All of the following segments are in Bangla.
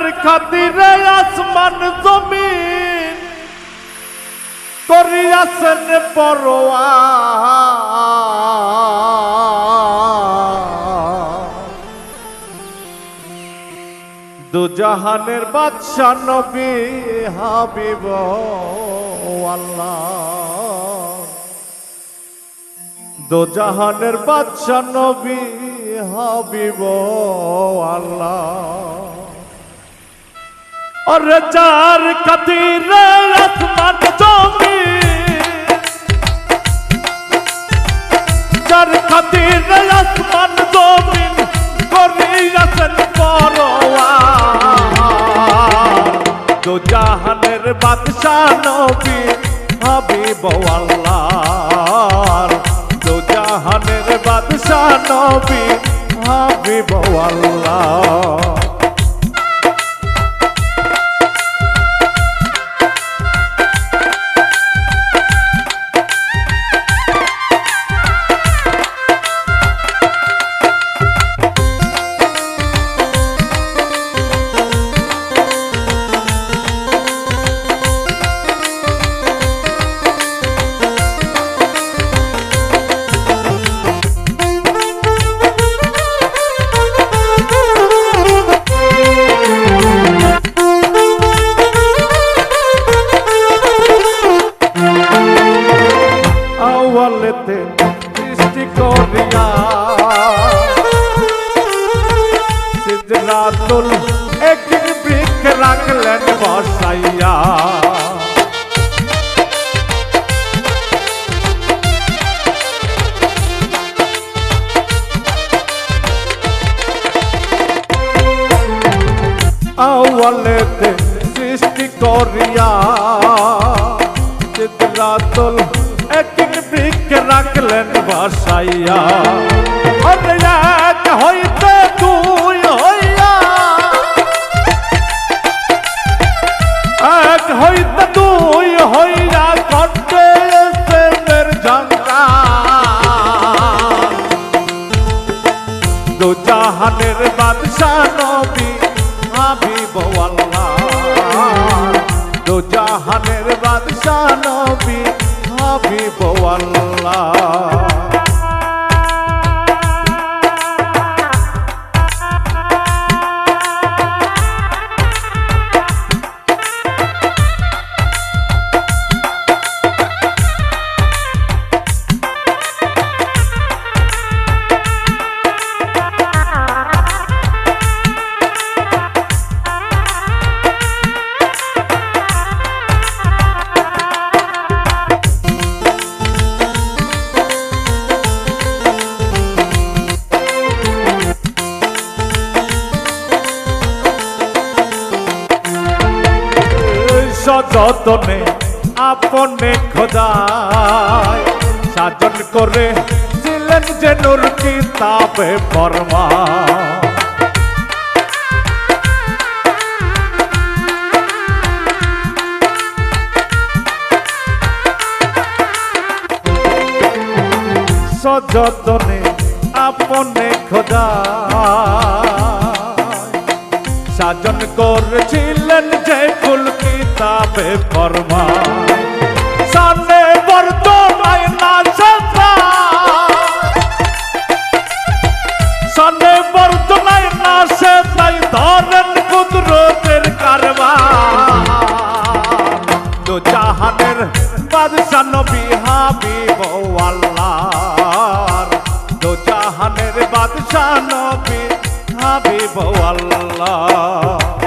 যার খাতিরে আসমান জমিন করিয়াছেন পরোয়া। দুজাহানের বাদশা নবী হাবিব আল্লাহ। দোজাহানের বাদশা নবী হাবিব আল্লাহ। অরে যার খাতিরে আসমান জমি যার খাতিরে আসমান জমিন করিয়াছেন পরোয়া দো জাহানের বাদশাহ নবী হাবিব আল্লাহ দো জাহানের বাদশাহ নবী হাবিব আল্লাহ আওয়ালেতে সিদ্ধরাতুল একদিন বৃক্ষ রাখলেন বসাইয়া। আওয়ালেতে সৃষ্টি করিয়া সিদ্ধরাতুল একদিন বৃক্ষ রাখলেন বসাইয়া। হইতে হইতে তুই হইয়া কটে প্রেমের ঝঙ্কা দু জাহানের বাদশাহ নবী হাবিব আল্লাহ দু জাহানের বাদশাহ নবী হাবিব আল্লাহ সযতনে আপনে খোদায় সাজন করে ছিলেন যে নূর কিতাবে ফরমা। সযতনে আপনে খোদা সাজন করেছিলেন যে ফুল কিতাবে ফরমা। সামনে বর্তমায় না সেটা সামনে বর্তমায় না নবী হাবিব আল্লাহ তো জাহানের বাদশা হাবিব আল্লাহ।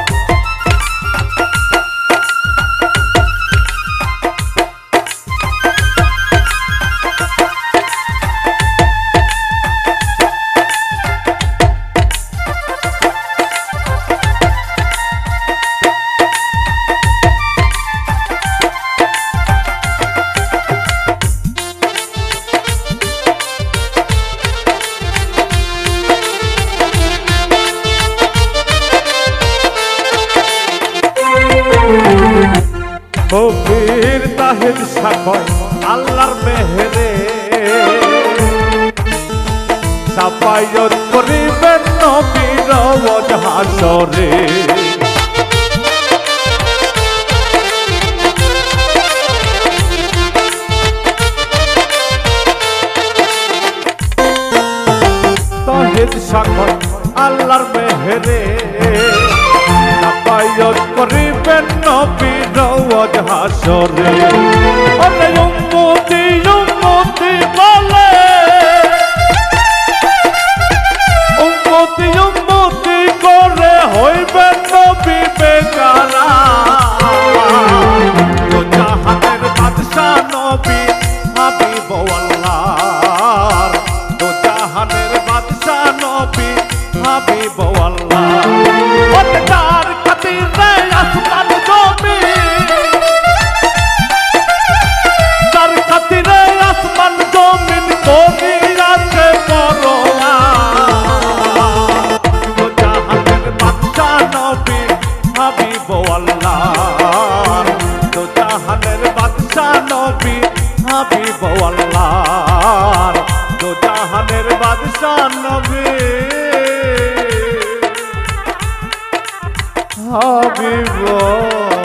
কবির তাহিদ সাকর আল্লাহর মেহেরে। সাফায়ত করিবেন নবীর হাসরে। তাহিদ সাকর আল্লাহর মেহেরে। নয়ত করিবেন নবী রওয়াজ হাসরে হাবিব